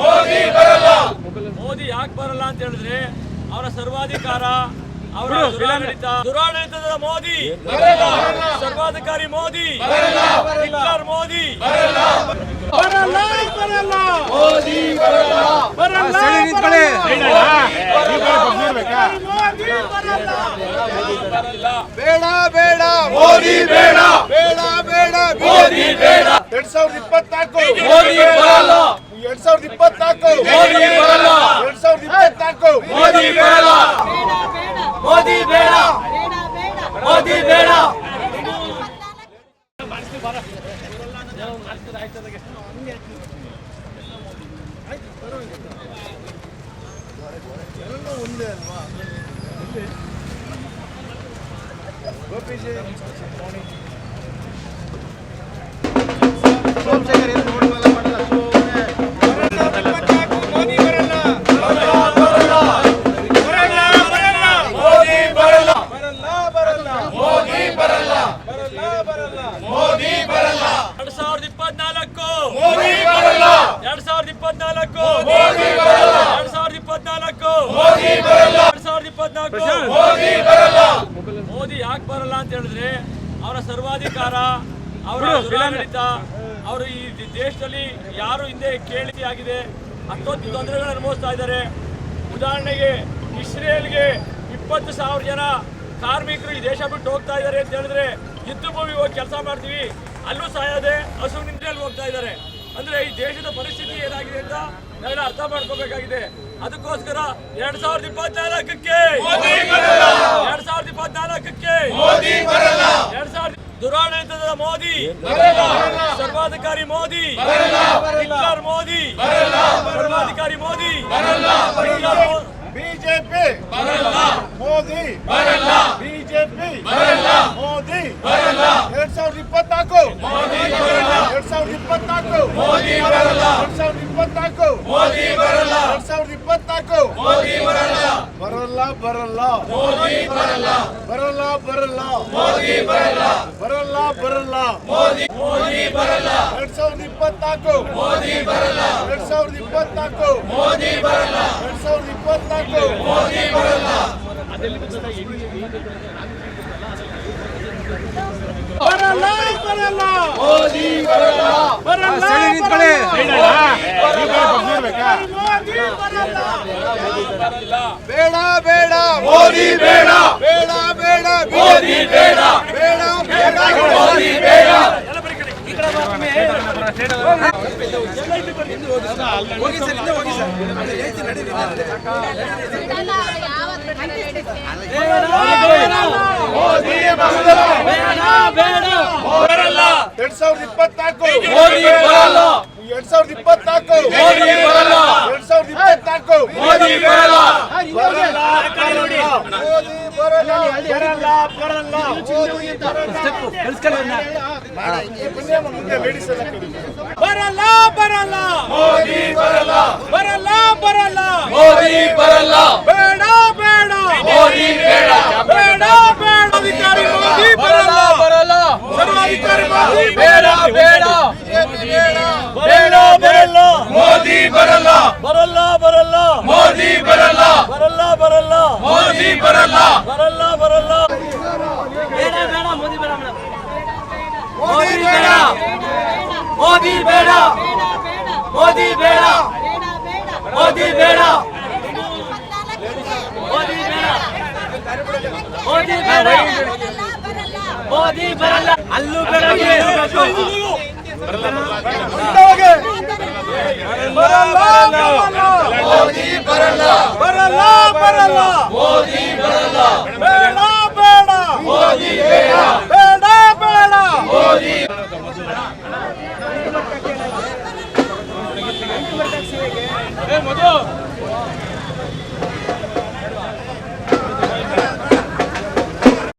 ಮೋದಿ ಮೋದಿ ಯಾಕೆ ಬರಲ್ಲ ಅಂತ ಹೇಳಿದ್ರೆ ಅವರ ಸರ್ವಾಧಿಕಾರ ಅವರ ದುರಾಡಳಿತದ ಮೋದಿ. ಸರ್ವಾಧಿಕಾರಿ ಮೋದಿ. ಹಿಟ್ಲರ್ ಮೋದಿ. ಬರಲ್ಲ. ಬರಲ್ಲ ಮೋದಿ ಬರಲ್ಲ. ಬರಲ್ಲ. ಬೇಡ ಬೇಡ. ಮೋದಿ ಬೇಡ. ಬೇಡ ಬೇಡ. ಮೋದಿ ಬೇಡ. ಎರಡ್ ಸಾವಿರದ ಇಪ್ಪತ್ತು ಮೋದಿ ಬೇಡ. ಮೋದಿ ಬೇಡ. ಮೋದಿ ಬೇಡ. ಮೋದಿ ಮೋದಿ ಬರಲ್ಲ. ಮೋದಿ ಯಾಕೆ ಬರಲ್ಲ ಅಂತ ಹೇಳಿದ್ರೆ ಅವರ ಸರ್ವಾಧಿಕಾರ ಅವರ ದುರಾಡಳಿತ ಅವರು ಈ ದೇಶದಲ್ಲಿ ಯಾರು ಹಿಂದೆ ಕೇಳಿ ಆಗಿದೆ ತೊಂದರೆಗಳನ್ನು ಅನುಭವಿಸ್ತಾ ಇದ್ದಾರೆ. ಉದಾಹರಣೆಗೆ ಇಸ್ರೇಲ್ಗೆ ಇಪ್ಪತ್ತು ಸಾವಿರ ಜನ ಕಾರ್ಮಿಕರು ಈ ದೇಶ ಬಿಟ್ಟು ಹೋಗ್ತಾ ಇದ್ದಾರೆ ಅಂತ ಹೇಳಿದ್ರೆ ಯುದ್ಧ ಭೂಮಿ ಹೋಗಿ ಕೆಲಸ ಮಾಡ್ತೀವಿ. ಅಲ್ಲೂ ಸಾಯೋದೆ ಹಸು ನಿಂದ್ರಲ್ಲಿ ಹೋಗ್ತಾ ಇದ್ದಾರೆ. ಅಂದ್ರೆ ಈ ದೇಶದ ಪರಿಸ್ಥಿತಿ ಏನಾಗಿದೆ ಅಂತ ನಾವೆಲ್ಲ ಅರ್ಥ ಮಾಡ್ಕೋಬೇಕಾಗಿದೆ. ಅದಕ್ಕೋಸ್ಕರ ಎರಡ್ ಸಾವಿರದ ಇಪ್ಪತ್ನಾಲ್ಕಕ್ಕೆ ಎರಡ್ ಸಾವಿರದ ಇಪ್ಪತ್ನಾಲ್ಕಕ್ಕೆ ಎರಡ್ ಸಾವಿರದ ದುರಾಡಳಿತದ ಮೋದಿ ಸರ್ವಾಧಿಕಾರಿ ಮೋದಿ ಹಿಟ್ಲರ್ ಮೋದಿ ಸರ್ವಾಧಿಕಾರಿ Modi Hitler BJP Modi BJP Modi ಎರಡ್ ಸಾವಿರದ ಇಪ್ಪತ್ನಾಲ್ಕು ಎರಡ್ ಸಾವಿರದ ಇಪ್ಪತ್ನಾಲ್ಕು ಎರಡ್ ಸಾವಿರದ ಇಪ್ಪತ್ನಾಲ್ಕು. ಎರಡ್ ಸಾವಿರದ ಇಪ್ಪತ್ನಾಲ್ಕು. ಬರಲ್ಲ. ಬರಲ್ಲ ಬರಲ್ಲ. ಬರಲ್ಲ. ಬರಲ್ಲ ಬರಲ್ಲ. ಎರಡ್ ಸಾವಿರದ ಇಪ್ಪತ್ನಾಲ್ಕು. ಎರಡ್ ಸಾವಿರದ ಇಪ್ಪತ್ನಾಲ್ಕು. ಎರಡ್ ಸಾವಿರದ ಇಪ್ಪತ್ನಾಲ್ಕು. ಬರಲ್ಲ. ಬರಲ್ಲ ಮೋದಿ ಬರಲ್ಲ. ಬರಲ್ಲ ಬೇಡ ಬೇಡ. ಮೋದಿ ಬೇಡ. ಬೇಡ ಬೇಡ ಮೋದಿ ಬೇಡ. ಬೇಡ ಬೇಡ. ಮೋದಿ ಬೇಡ. ಬರಲ್ಲ ಎರಡ್ ಸಾವಿರದ ಇಪ್ಪತ್ನಾಲ್ಕು ಮೋದಿ ಬರಲ್ಲ. ಎರಡ್ ಸಾವಿರದ ಇಪ್ಪತ್ನಾಲ್ಕು. ಮೋದಿ ಬರಲ್ಲ. ಎರಡ್ ಸಾವಿರದ ಇಪ್ಪತ್ನಾಲ್ಕು. ಮೋದಿ ಬರಲ್ಲ. ಬರಲ್ಲ. ಬರಲ್ಲ. ಮೋದಿ ಬರಲ್ಲ. ಮೋದಿ. ಬರಲ್ಲ ಬರಲ್ಲ. ಮೋದಿ ಬರಲ್ಲ. ಬರಲ್ಲ ಬರಲ್ಲ. ಮೋದಿ ಬರಲ್ಲ ಬೇಡ ಬೇಡ ಮೋದಿ ಬೇಡ ಬೇಡ ಬೇಡ ಅಧಿಕಾರಿ ಮೋದಿ ಬರಲ್ಲ ಬರಲ್ಲ ಸರ್ವಾಧಿಕಾರಿ ಮೋದಿ ಬೇಡ ಬೇಡ ಬೇಡ ಬರಲ್ಲ ಮೋದಿ ಬರಲ್ಲ ಬರಲ್ಲ ಬರಲ್ಲ ಮೋದಿ ಬರಲ್ಲ ಬರಲ್ಲ. ಮೋದಿ ಬರಲ್ಲ. ಬರಲ್ಲ ಬರಲ್ಲ. ಮೋದಿ ಬೇಡ ಮೋದಿ ಬೇಡ. ಮೋದಿ ಬೇಡ. ಮೋದಿ ಬೇಡ. ಮೋದಿ ಬೇಡ. ಮೋದಿ ಬೇಡ. ಮೋದಿ ಬರಲ್ಲ. ಅಲ್ಲೂ ಬೇಡ. ಬರಲ್ಲ ಮೋದಿ ಬರಲ್ಲ ಬರಲ್ಲ ಬರಲ್ಲ ಮೋದಿ ಬರಲ್ಲ